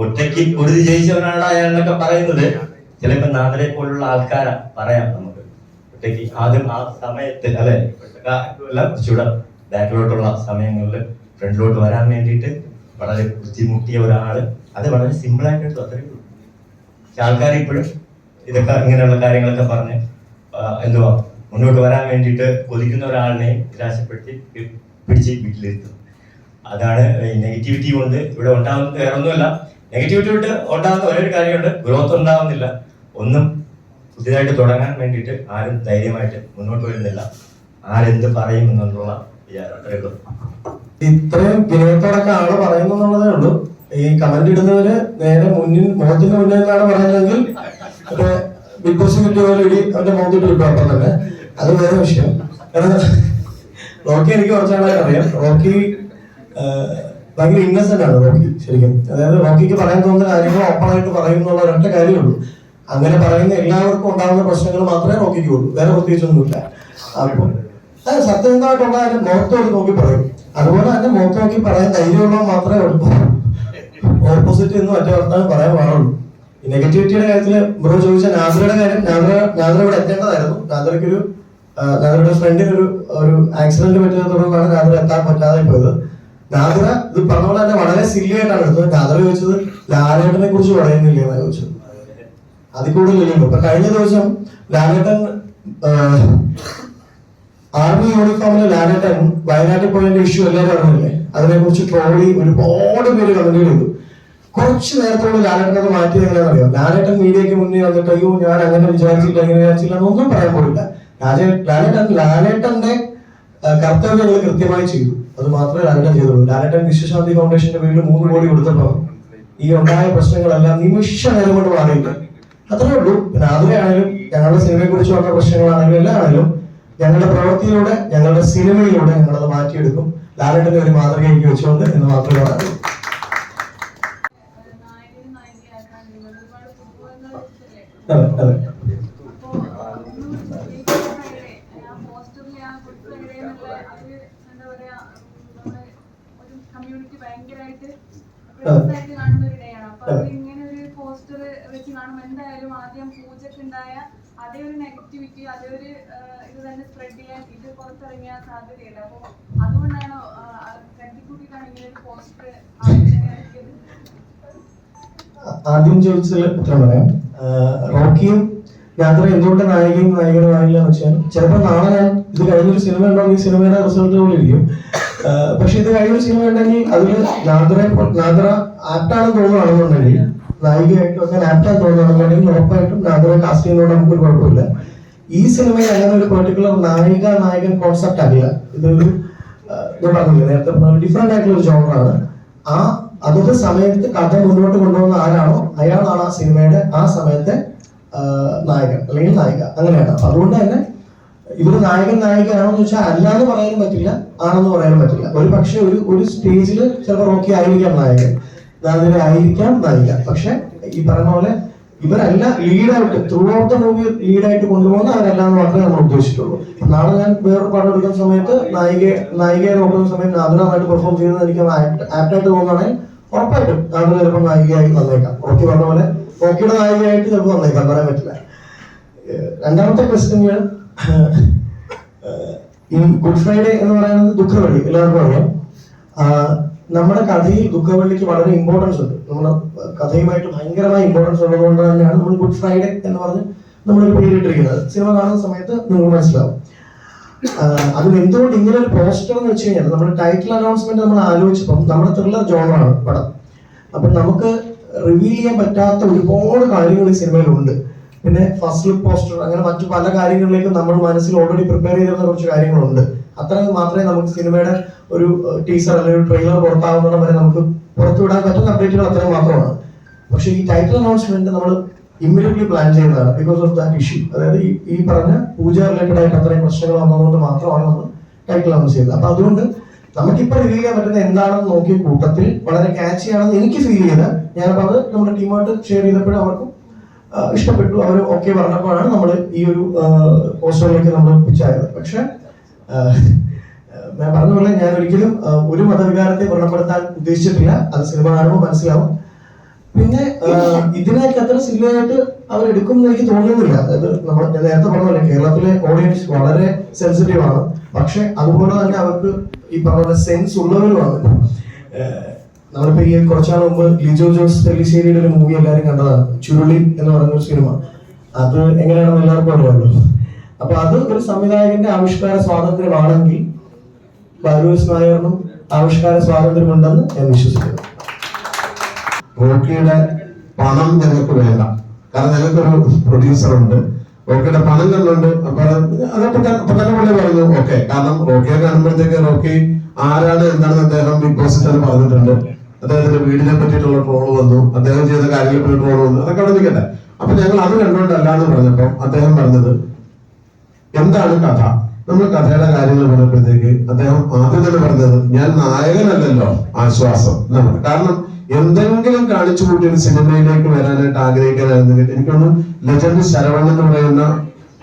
ഒറ്റയ്ക്ക് പൊരുതി ജയിച്ചവനാണ് അയാൾ എന്നൊക്കെ പറയുന്നത്. ചിലപ്പോ നാദരെ പോലുള്ള ആൾക്കാരാ പറയാം നമുക്ക്. ഒറ്റയ്ക്ക് ആദ്യം ആ സമയത്ത് അല്ലെ? കുറച്ചുകൂടെ ബാക്കിലോട്ടുള്ള സമയങ്ങളിൽ ഫ്രണ്ടിലോട്ട് വരാൻ വേണ്ടിയിട്ട് വളരെ ബുദ്ധിമുട്ടിയ ഒരാൾ. അത് വളരെ സിമ്പിൾ ആയിട്ട് എടുത്തു അത്രേ ഉള്ളൂ. പക്ഷെ ആൾക്കാർ ഇപ്പോഴും ഇതൊക്കെ ഇങ്ങനെയുള്ള കാര്യങ്ങളൊക്കെ പറഞ്ഞ് എന്തുവാ മുന്നോട്ട് വരാൻ വേണ്ടിയിട്ട് കൊതിക്കുന്ന ഒരാളിനെ നിരാശപ്പെടുത്തി പിടിച്ച് വീട്ടിലിരുത്തും. അതാണ് നെഗറ്റിവിറ്റി കൊണ്ട് ഇവിടെ ഉണ്ടാകുന്നത് വേറെ ഒന്നുമല്ല നെഗറ്റിവിറ്റി വിട്ട് ഉണ്ടാകുന്ന ഒരേ ഒരു കാര്യമുണ്ട് ഗ്രോത്ത് ഉണ്ടാകുന്നില്ല ഒന്നും പുതിയതായിട്ട് തുടങ്ങാൻ വേണ്ടിയിട്ട് ആരും ധൈര്യമായിട്ട് മുന്നോട്ട് വരുന്നില്ല ആരെന്ത് പറയും എന്നുള്ള ഇത്രയും വിനയത്തോടൊക്കെ ആൾ പറയുന്നുള്ളതേ ഉള്ളൂ. ഈ കമന്റ് ഇടുന്നവര് നേരെ മുന്നിൽ മുഖത്തിന് മുന്നിൽ നിന്നാണ് പറയുന്നതെങ്കിൽ ബിഗ് ബോസ് കിട്ടിയ പോലെ ഇടി അവന്റെ മുഖത്തിട്ട് കിട്ടും അപ്പം തന്നെ. അത് വേറെ വിഷയം. കാരണം റോക്കി എനിക്ക് കുറച്ചാളായി അറിയാം. റോക്കി ഭയങ്കര ഇന്നസെന്റ് ആണ് റോക്കി ശരിക്കും. അതായത് റോക്കിക്ക് പറയാൻ തോന്നുന്ന കാര്യങ്ങൾ ഓപ്പൺ ആയിട്ട് പറയുന്ന ഒരൊറ്റ കാര്യമുള്ളൂ അങ്ങനെ പറയുന്ന എല്ലാവർക്കും ഉണ്ടാകുന്ന പ്രശ്നങ്ങൾ മാത്രമേ റോക്കിക്ക് ഉള്ളൂ വേറെ പ്രത്യേകിച്ചൊന്നുമില്ല. അപ്പോൾ അത് സത്യസന്ധമായിട്ടുള്ള കാര്യം മുഖത്തോട് നോക്കി പറയും. അതുപോലെ തന്നെ മുഖത്ത് നോക്കി പറയാൻ ധൈര്യമുള്ള മാത്രമേ ഉള്ളൂ. ഓപ്പോസിറ്റ് എന്ന് മറ്റേ വർത്താനം പറയാൻ പാടുള്ളൂ. ഈ നെഗറ്റിവിറ്റിയുടെ കാര്യത്തിൽ ബ്രോ ചോദിച്ച നാദ്രയുടെ കാര്യം നാദ്ര നാദ്ര ഇവിടെ എത്തേണ്ടതായിരുന്നു. നാദ്രയ്ക്ക് ഒരു നാദ്രയുടെ ഫ്രണ്ടിനൊരു ഒരു ആക്സിഡന്റ് പറ്റിയതിനെ തുടർന്നാണ് നാദ്ര എത്താൻ പറ്റാതെ പോയത്. നാദ്ര ഇത് പറഞ്ഞ പോലെ തന്നെ വളരെ സില്ലി ആയിട്ടാണ് എടുത്തത്. ദാദ്ര ചോദിച്ചത് ലാലേട്ടനെ കുറിച്ച് പറയുന്നില്ലേ എന്നാണ് ചോദിച്ചത്. അതിൽ കൂടുതലില്ലല്ലോ ഇപ്പൊ കഴിഞ്ഞ ദിവസം ലാലേട്ടൻ ആർമി യൂണിഫോമിൽ ലാലേട്ടൻ വയനാട്ടിൽ പോയതിന്റെ ഇഷ്യൂ എല്ലാവരും അറിഞ്ഞില്ലേ? അതിനെ കുറിച്ച് ട്രോളി ഒരുപാട് പേര് കമന്റ് ചെയ്തു. കുറച്ച് നേരത്തോട് ലാലേട്ടൻ അത് മാറ്റി എങ്ങനെയാണെന്ന് അറിയാം? ലാലേട്ടൻ മീഡിയക്ക് മുന്നേ വന്നിട്ട് അയ്യോ ഞാൻ അങ്ങനെ വിചാരിച്ചില്ല അങ്ങനെ വിചാരിച്ചില്ല എന്നൊന്നും പറയാൻ പോയില്ല. ലാലേ- ലാലേട്ടൻ ലാലേട്ടന്റെ കർത്തവ്യങ്ങൾ കൃത്യമായി ചെയ്തു. അത് മാത്രമേ ലാലറ്റൻ ചെയ്തുള്ളൂ. ലാലറ്റൻ വിശ്വശാന്തി ഫൗണ്ടേഷന്റെ പേരിൽ മൂന്ന് കോടി കൊടുത്തപ്പോൾ ഈ ഉണ്ടായ പ്രശ്നങ്ങളെല്ലാം നിമിഷ നേരം കൊണ്ട് മാറിയില്ല അത്രേ ഉള്ളൂ. പിന്നെ ആണെങ്കിലും ഞങ്ങളുടെ സിനിമയെ കുറിച്ച് വന്ന പ്രശ്നങ്ങളാണെങ്കിലും എല്ലാം ആണെങ്കിലും ഞങ്ങളുടെ പ്രവൃത്തിയിലൂടെ ഞങ്ങളുടെ സിനിമയിലൂടെ ഞങ്ങളത് മാറ്റിയെടുക്കും. ലാലറ്റന്റെ ഒരു മാതൃകയ്ക്ക് വെച്ചുകൊണ്ട് എന്ന് മാത്രമേ വെച്ചിട്ടില്ലേ? അതെ അതെ അപ്പോ, ആ, ഒന്നും ഈ Good Friday, ആ പോസ്റ്ററിലെ ആ Good Friday എന്നുള്ള അത് എന്താ പറയാ, നമ്മുടെ ഒരു community ഭയങ്കരായിട്ട് close ആയിട്ട് കാണുന്ന ഒരു day ആണ്. അപ്പൊ അത് ഇങ്ങനെ ഒരു പോസ്റ്റർ വെച്ച് കാണുമ്പോൾ എന്തായാലും ആദ്യം പൂജക്കുണ്ടായ അതേ ഒരു നെഗറ്റിവിറ്റി അതേ ഒരു ഇത് തന്നെ സ്പ്രെഡ് ചെയ്യാൻ ഇത് പുറത്തിറങ്ങിയ സാധ്യതയില്ല അപ്പൊ അതുകൊണ്ടാണോ കട്ടിക്കൂട്ടിയിട്ടാണ് ഇങ്ങനെ ഒരു പോസ്റ്റർ ആദ്യം ചോദിച്ചതിൽ ഉത്തരം പറയാം. റോക്കിയും യാത്ര എന്തുകൊണ്ട് നായികയും നായികനുമായില്ല എന്ന് വെച്ചാൽ? ചിലപ്പോൾ നാളെ ഞാൻ ഇത് കഴിഞ്ഞൊരു സിനിമ ഉണ്ടോ ഈ സിനിമയുടെ റിസൾട്ട് ഇരിക്കും. പക്ഷെ ഇത് കഴിഞ്ഞ സിനിമ ഉണ്ടെങ്കിൽ അതിൽ നാദ്ര നാദ്ര ആപ്റ്റാണെന്ന് തോന്നുകയാണെന്നുണ്ടെങ്കിൽ നായികയായിട്ടും അങ്ങനെ ആപ്റ്റാന്ന് തോന്നുകയാണെന്നുണ്ടെങ്കിൽ ഉറപ്പായിട്ടും നാദ്ര കാസ്റ്റ് നമുക്ക് നമുക്കൊരു കുഴപ്പമില്ല. ഈ സിനിമയിൽ അങ്ങനെ ഒരു പെർട്ടിക്കുലർ നായിക നായകൻ കോൺസെപ്റ്റ് അല്ല. ഇതൊരു ഞാൻ പറഞ്ഞില്ലേ നേരത്തെ ഡിഫറെന്റ് ആയിട്ടുള്ള ഒരു ജോണറാണ് ആ അതത് സമയത്ത് കഥ മുന്നോട്ട് കൊണ്ടുപോകുന്ന ആരാണോ അയാളാണ് ആ സിനിമയുടെ ആ സമയത്തെ നായകൻ അല്ലെങ്കിൽ നായിക. അങ്ങനെയാണ്. അതുകൊണ്ട് തന്നെ ഇവർ നായകൻ നായികയാണെന്ന് വെച്ചാൽ അല്ലാന്ന് പറയാനും പറ്റില്ല ആണെന്ന് പറയാനും പറ്റില്ല. ഒരു പക്ഷെ ഒരു ഒരു സ്റ്റേജിൽ ചിലപ്പോൾ റോക്കി ആയിരിക്കാം നായകൻ. നാദിര ആയിരിക്കാം നായിക. പക്ഷെ ഈ പറഞ്ഞ പോലെ ഇവരല്ല ലീഡായിട്ട് ത്രൂ ഔട്ട് ദ മൂവി ലീഡായിട്ട് കൊണ്ടുപോകുന്ന അവരല്ലാന്ന് മാത്രമേ നമ്മൾ ഉദ്ദേശിച്ചിട്ടുള്ളൂ. നാളെ ഞാൻ വേറൊരു പടം എടുക്കുന്ന സമയത്ത് നായിക നായികയെ നോക്കുന്ന സമയത്ത് നാദിര നന്നായിട്ട് പെർഫോം ചെയ്യുന്നത് എനിക്ക് ആപ്റ്റായിട്ട് തോന്നുകയാണെങ്കിൽ ഉറപ്പായിട്ടും നാദിര ചിലപ്പോൾ നായികയായി വന്നേക്കാം. റോക്കി പറഞ്ഞ പോലെ റോക്കിയുടെ നായികയായിട്ട് ചിലപ്പോൾ വന്നേക്കാം പറയാൻ പറ്റില്ല. രണ്ടാമത്തെ ക്വസ്റ്റ്യൻ ഈ ഗുഡ് ഫ്രൈഡേ എന്ന് പറയുന്നത് ദുഃഖവള്ളി എല്ലാവർക്കും അറിയാം. നമ്മുടെ കഥയിൽ ദുഃഖവള്ളിക്ക് വളരെ ഇമ്പോർട്ടൻസ് ഉണ്ട്. നമ്മുടെ കഥയുമായിട്ട് ഭയങ്കരമായ ഇമ്പോർട്ടൻസ് ഉള്ളതുകൊണ്ട് തന്നെയാണ് നമ്മൾ ഗുഡ് ഫ്രൈഡേ എന്ന് പറഞ്ഞ് നമ്മളൊരു പേരിട്ടിരിക്കുന്നത്. സിനിമ കാണുന്ന സമയത്ത് നിങ്ങൾ മനസ്സിലാവും. അതിൽ എന്തുകൊണ്ട് ഇങ്ങനെ ഒരു പോസ്റ്റർ എന്ന് വെച്ച് കഴിഞ്ഞാൽ നമ്മുടെ ടൈറ്റിൽ അനൗൺസ്മെന്റ് നമ്മൾ ആലോചിച്ചപ്പം നമ്മുടെ ത്രില്ലർ ജോണറാണ് പടം. അപ്പം നമുക്ക് റിവീൽ ചെയ്യാൻ പറ്റാത്ത ഒരുപാട് കാര്യങ്ങൾ ഈ സിനിമയിലുണ്ട് പിന്നെ ഫസ്റ്റ് ലുക്ക് പോസ്റ്റർ അങ്ങനെ മറ്റു പല കാര്യങ്ങളിലേക്കും നമ്മൾ മനസ്സിൽ ഓൾറെഡി പ്രിപ്പയർ ചെയ്തിരുന്ന കുറച്ച് കാര്യങ്ങളുണ്ട്. അത്ര മാത്രമേ നമുക്ക് സിനിമയുടെ ഒരു ടീസർ അല്ലെങ്കിൽ ഒരു ട്രെയിലർ പുറത്താവുന്നിടം വരെ നമുക്ക് പുറത്തുവിടാൻ പറ്റുന്ന അപ്ഡേറ്റുകൾ അത്രയും മാത്രമാണ്. പക്ഷേ ഈ ടൈറ്റിൽ അനൗൺസ്മെന്റ് നമ്മൾ ഇമ്മീഡിയറ്റ്ലി പ്ലാൻ ചെയ്യുന്നതാണ് ബിക്കോസ് ഓഫ് ദാറ്റ് ഇഷ്യൂ അതായത് ഈ പറഞ്ഞ പൂജ റിലേറ്റഡ് ആയിട്ട് അത്രയും പ്രശ്നങ്ങൾ വന്നതുകൊണ്ട് മാത്രമാണ് നമ്മൾ ടൈറ്റിൽ അനൗൺസ് ചെയ്തത്. അപ്പൊ അതുകൊണ്ട് നമുക്കിപ്പോൾ റിവീൽ ചെയ്യാൻ പറ്റുന്ന എന്താണെന്ന് നോക്കിയ കൂട്ടത്തിൽ വളരെ കാച്ചി ആണെന്ന് എനിക്ക് ഫീൽ ചെയ്ത് ഞാനപ്പോൾ അത് നമ്മുടെ ടീമായിട്ട് ഷെയർ ചെയ്തപ്പോഴും അവർക്കും ഇഷ്ടപ്പെട്ടു. അവർ ഓക്കെ പറഞ്ഞപ്പോഴാണ് നമ്മൾ ഈ ഒരു പോസ്റ്ററിലേക്ക് നമ്മൾ പിച്ചായത്. പക്ഷെ ഞാൻ പറഞ്ഞ പോലെ ഞാൻ ഒരിക്കലും ഒരു മതവികാരത്തെ വ്രണപ്പെടുത്താൻ ഉദ്ദേശിച്ചിട്ടില്ല. അത് സിനിമ കാണുമ്പോൾ മനസ്സിലാവും. പിന്നെ ഇതിനൊക്കെ അത്ര അവർ എടുക്കും എന്ന് എനിക്ക് തോന്നുന്നില്ല. അതായത് നമ്മൾ ഞാൻ നേരത്തെ പറഞ്ഞപോലെ കേരളത്തിലെ ഓഡിയൻസ് വളരെ സെൻസിറ്റീവ് ആണ്. പക്ഷെ അതുപോലെ തന്നെ അവർക്ക് ഈ പറഞ്ഞ സെൻസ് ഉള്ളവരുമാണ്. നമ്മളിപ്പോ ഈ കുറച്ചാൾ മുമ്പ് ലിജോ ജോസ് പെല്ലിശ്ശേരിയുടെ ഒരു മൂവി എല്ലാവരും കണ്ടതാണ് ചുരുളി എന്ന് പറയുന്ന ഒരു സിനിമ അത് എങ്ങനെയാണെന്ന് എല്ലാവർക്കും അറിയാമല്ലോ. അപ്പൊ അത് ഒരു സംവിധായകന്റെ ആവിഷ്കാര സ്വാതന്ത്ര്യമാണെങ്കിൽ ബാലുസ് നായറിനും ആവിഷ്കാര സ്വാതന്ത്ര്യമുണ്ടെന്ന് ഞാൻ വിശ്വസിക്കുന്നു. റോക്കിയുടെ പണം ഞങ്ങൾക്ക് വേണ്ട. കാരണം ഞങ്ങൾക്കൊരു പ്രൊഡ്യൂസർ ഉണ്ട്. റോക്കിയുടെ പണം കണ്ടുണ്ട് അപ്പൊ തന്നെ പുള്ളി പറഞ്ഞു ഓക്കെ. കാരണം റോക്കിയെ കാണുമ്പോഴത്തേക്ക് റോക്കി ആരാണ് എന്താണെന്ന് അദ്ദേഹം ബിഗ് ബോസ് പറഞ്ഞിട്ടുണ്ട്. അദ്ദേഹത്തിന്റെ വീടിനെ പറ്റിയിട്ടുള്ള ട്രോൾ വന്നു അദ്ദേഹം ചെയ്ത കാര്യങ്ങളെ പറ്റി ട്രോൾ വന്നു അതൊക്കെ അവിടെ നിൽക്കട്ടെ. അപ്പൊ ഞങ്ങൾ അത് കണ്ടുകൊണ്ടല്ല എന്ന് പറഞ്ഞപ്പോ അദ്ദേഹം പറഞ്ഞത് എന്താണ് കഥ? നമ്മൾ കഥയുടെ കാര്യങ്ങൾ പറഞ്ഞപ്പോഴത്തേക്ക് അദ്ദേഹം ആദ്യം തന്നെ പറഞ്ഞത് ഞാൻ നായകനല്ലല്ലോ ആശ്വാസം. എന്നാണ്. കാരണം എന്തെങ്കിലും കാണിച്ചു കൂട്ടി ഒരു സിനിമയിലേക്ക് വരാനായിട്ട് ആഗ്രഹിക്കാനായിരുന്നെങ്കിൽ എനിക്കൊന്ന് ലെജൻഡ് ശരവൺ എന്ന് പറയുന്ന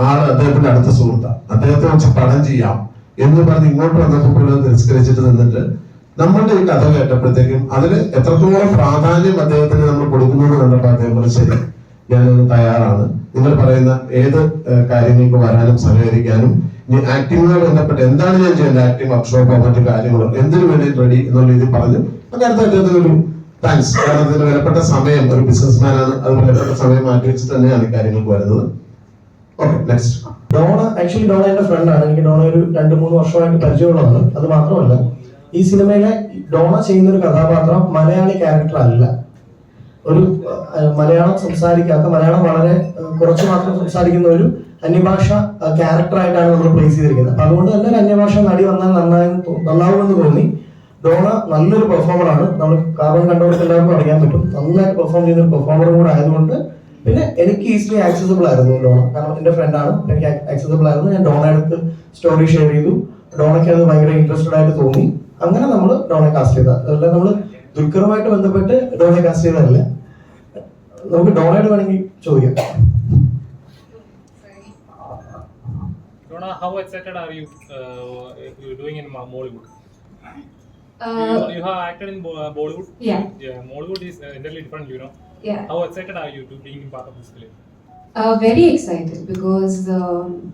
ആൾ അദ്ദേഹത്തിന്റെ അടുത്ത സുഹൃത്താണ് അദ്ദേഹത്തെ വെച്ച് പടം ചെയ്യാം എന്ന് പറഞ്ഞ് ഇങ്ങോട്ട് വന്നപ്പോൾ പോലും തിരസ്കരിച്ചിട്ട് നിന്നിട്ട് നമ്മളുടെ ഈ കഥ കേട്ടപ്പോഴത്തേക്കും അതിൽ എത്രത്തോളം പ്രാധാന്യം അദ്ദേഹത്തിന് നമ്മൾ കൊടുക്കുന്നു എന്ന് കണ്ടപ്പോൾ അദ്ദേഹം പറഞ്ഞു ശരി തയ്യാറാണ്. നിങ്ങൾ പറയുന്ന ഏത് കാര്യങ്ങൾക്ക് വരാനും സഹകരിക്കാനും ഇനി ആക്ടിങ്ങുമായി ബന്ധപ്പെട്ട് എന്താണ് ഞാൻ ചെയ്യേണ്ടത്? ആക്ടിങ് വർക്ക്ഷോപ്പോ മറ്റു കാര്യങ്ങളോ എന്തിനു വേണ്ടി റെഡി എന്നുള്ള രീതിയിൽ പറഞ്ഞു. അക്കാര്യത്തിൽ അദ്ദേഹത്തിന് ഒരു താങ്ക്സ് കാരണം ഇതിന് വിലപ്പെട്ട സമയം ഒരു ബിസിനസ്മാൻ ആണ്. അത് വിലപ്പെട്ട സമയം മാറ്റി വെച്ച് തന്നെയാണ് കാര്യങ്ങൾക്ക് വരുന്നത്. ഡോണ ആക്ച്വലി ഡോണ എന്റെ ഫ്രണ്ടാണ് എനിക്ക് ഡോണ ഒരു രണ്ട് മൂന്ന് വർഷമായിട്ട് പരിചയമുള്ളതാണ്. അത് മാത്രമല്ല ഈ സിനിമയിലെ ഡോണ ചെയ്യുന്ന ഒരു കഥാപാത്രം മലയാളി ക്യാരക്ടർ അല്ല. ഒരു മലയാളം സംസാരിക്കാത്ത മലയാളം വളരെ കുറച്ച് മാത്രം സംസാരിക്കുന്ന ഒരു അന്യഭാഷ ക്യാരക്ടറായിട്ടാണ് നമ്മൾ പ്ലേസ് ചെയ്തിരിക്കുന്നത്. അപ്പൊ അതുകൊണ്ട് തന്നെ ഒരു അന്യഭാഷ നടി വന്നാൽ നന്നായി നന്നാവുമെന്ന് തോന്നി. ഡോണ നല്ലൊരു പെർഫോമറാണ് നമ്മൾ കാർബൺ കണ്ടവർക്ക് എല്ലാവർക്കും അറിയാൻ പറ്റും. നന്നായിട്ട് പെർഫോം ചെയ്യുന്ന ഒരു പെർഫോമറും കൂടെ ആയതുകൊണ്ട് പിന്നെ എനിക്ക് ഈസിലി ആക്സസിബിൾ ആയിരുന്നു ഡോണ. കാരണം എന്റെ ഫ്രണ്ടാണ് എനിക്ക് ആക്സസിബിൾ ആയിരുന്നു. ഞാൻ ഡോണ അടുത്ത് സ്റ്റോറി ഷെയർ ചെയ്തു. ഡോണയ്ക്ക് അത് ഭയങ്കര ഇൻട്രസ്റ്റഡ് ആയിട്ട് തോന്നി. അങ്ങനെ നമ്മൾ ഡോണെ കാസ്റ്റ് ചെയ്ത അതല്ല നമ്മൾ ദുൽഖറുമായിട്ട് ബന്ധപ്പെട്ട് ഡോണെ കാസ്റ്റ് ചെയ്തതല്ല നമുക്ക് ഡോണയോട് വേണമെങ്കിൽ ചോദിക്കാം how excited are you uh, you doing in Mo- Mollywood? Uh, you, you have acted in Bo- uh, Bollywood. yeah, Yeah, Mollywood is uh, entirely different, you know. yeah. How excited are you to being part of this film? Uh, very excited because um,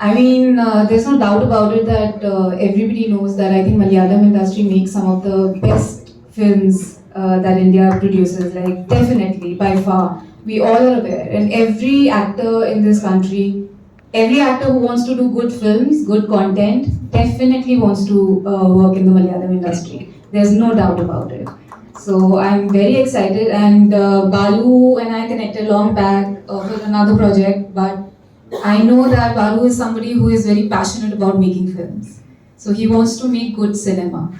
I mean, uh, there's no doubt about it that uh, everybody knows that I think Malayalam industry makes some of the best films uh, that India produces. Like definitely, by far, we all are aware, and every actor in this country, every actor who wants to do good films, good content, definitely wants to uh, work in the Malayalam industry. There's no doubt about it. So I'm very excited, and uh, Balu and I connected long back uh, for another project, but I know that Balu is somebody who is very passionate about making films. So he wants to make good cinema.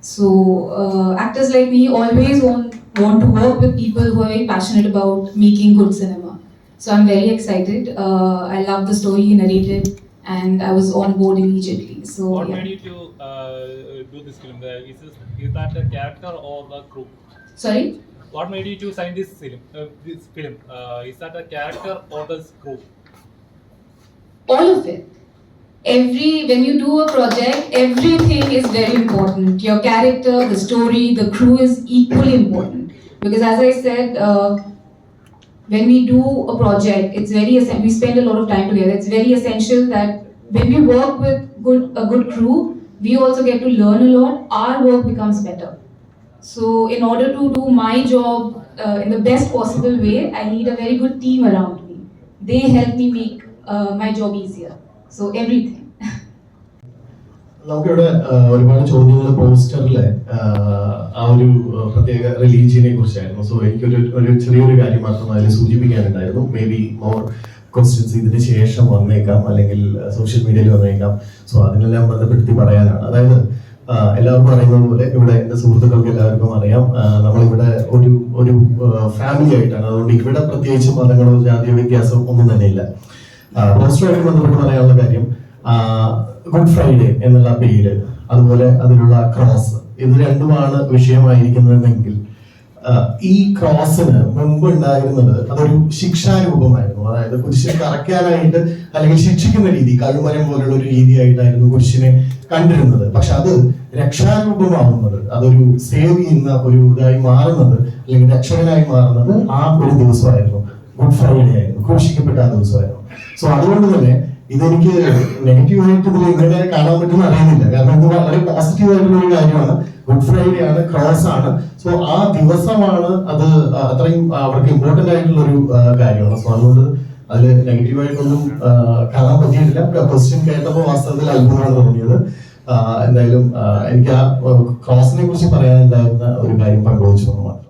So uh, actors like me always want, want to work with people who are very passionate about making good cinema. So I'm very excited. Uh, I love the story he narrated, and I was on board immediately. So what yeah. made you to uh, do this film? Uh, is, this, is that the character or the crew? Sorry. What made you to sign this film? Uh, this film uh, is that a character or the crew? All of it. Every when you do a project everything is very important. Your character the story the crew is equally important. Because as i said uh, when we do a project it's very we spend a lot of time together. It's very essential that when we work with good a good crew we also get to learn a lot. Our work becomes better. So in order to do my job uh, in the best possible way i need a very good team around me. They help me make uh, job easier so everything. നമുക്കിവിടെ ഒരുപാട് ചോദ്യങ്ങൾ പോസ്റ്ററിലെ ആ ഒരു പ്രത്യേക റിലീജിയനെ കുറിച്ചായിരുന്നു. So എനിക്കൊരു ഒരു ചെറിയൊരു കാര്യം മാത്രം അതിൽ സൂചിപ്പിക്കാനുണ്ടായിരുന്നു. മേ ബി മോർ ക്വസ്റ്റ്യൻസ് ഇതിന് ശേഷം വന്നേക്കാം. അല്ലെങ്കിൽ സോഷ്യൽ മീഡിയയിൽ വന്നേക്കാം. സോ അതിനെല്ലാം ബന്ധപ്പെടുത്തി പറയാനാണ്. അതായത് എല്ലാവർക്കും അറിയുന്നത് പോലെ ഇവിടെ എന്റെ സുഹൃത്തുക്കൾക്ക് എല്ലാവർക്കും അറിയാം. നമ്മളിവിടെ ഒരു ഒരു ഫാമിലി ആയിട്ടാണ്. അതുകൊണ്ട് ഇവിടെ പ്രത്യേകിച്ച് മതങ്ങളോ ജാതിയോ വ്യത്യാസം ഒന്നും തന്നെ ഇല്ല പോസ്റ്ററുമായിട്ട് ബന്ധപ്പെട്ട് പറയാനുള്ള കാര്യം ഗുഡ് ഫ്രൈഡേ എന്നുള്ള പേര് അതുപോലെ അതിലുള്ള ക്രോസ് ഇത് രണ്ടുമാണ് വിഷയമായിരിക്കുന്നതെങ്കിൽ ഈ ക്രോസിന് മുമ്പ് ഉണ്ടായിരുന്നത് അതൊരു ശിക്ഷാരൂപമായിരുന്നു. അതായത് കുരിശിനെ കറക്കാനായിട്ട് അല്ലെങ്കിൽ ശിക്ഷിക്കുന്ന രീതി കഴുമരം പോലുള്ള ഒരു രീതിയായിട്ടായിരുന്നു കുരിശിനെ കണ്ടിരുന്നത്. പക്ഷെ അത് രക്ഷാരൂപമാവുന്നത് അതൊരു സേവ് ചെയ്യുന്ന ഒരു ഇതായി മാറുന്നത് അല്ലെങ്കിൽ രക്ഷകനായി മാറുന്നത് ആ ഒരു ദിവസമായിരുന്നു. ഗുഡ് ഫ്രൈഡേ ആയിരുന്നു. ക്രൂശിക്കപ്പെട്ട ആ ദിവസമായിരുന്നു. സോ അതുകൊണ്ട് തന്നെ ഇതെനിക്ക് നെഗറ്റീവ് ആയിട്ട് ഇതിൽ എങ്ങനെ കാണാൻ പറ്റുമെന്ന് അറിയുന്നില്ല. കാരണം ഇത് വളരെ പോസിറ്റീവ് ആയിട്ടുള്ള ഒരു കാര്യമാണ്. ഗുഡ് ഫ്രൈഡേ ആണ് ക്രോസ് ആണ്. സോ ആ ദിവസമാണ് അത് അത്രയും അവർക്ക് ഇമ്പോർട്ടന്റ് ആയിട്ടുള്ള ഒരു കാര്യമാണ്. സോ അതുകൊണ്ട് അതിൽ നെഗറ്റീവ് ആയിട്ടൊന്നും കാണാൻ പറ്റിയിട്ടില്ല. ക്വസ്റ്റ്യൻ കേട്ടപ്പോൾ വാസ്തവത്തിൽ അത്ഭുതമാണ് തോന്നിയത്. എന്തായാലും എനിക്ക് ആ ക്രോസിനെ കുറിച്ച് പറയാനുണ്ടായിരുന്ന ഒരു കാര്യം പങ്കുവച്ചു മാത്രം.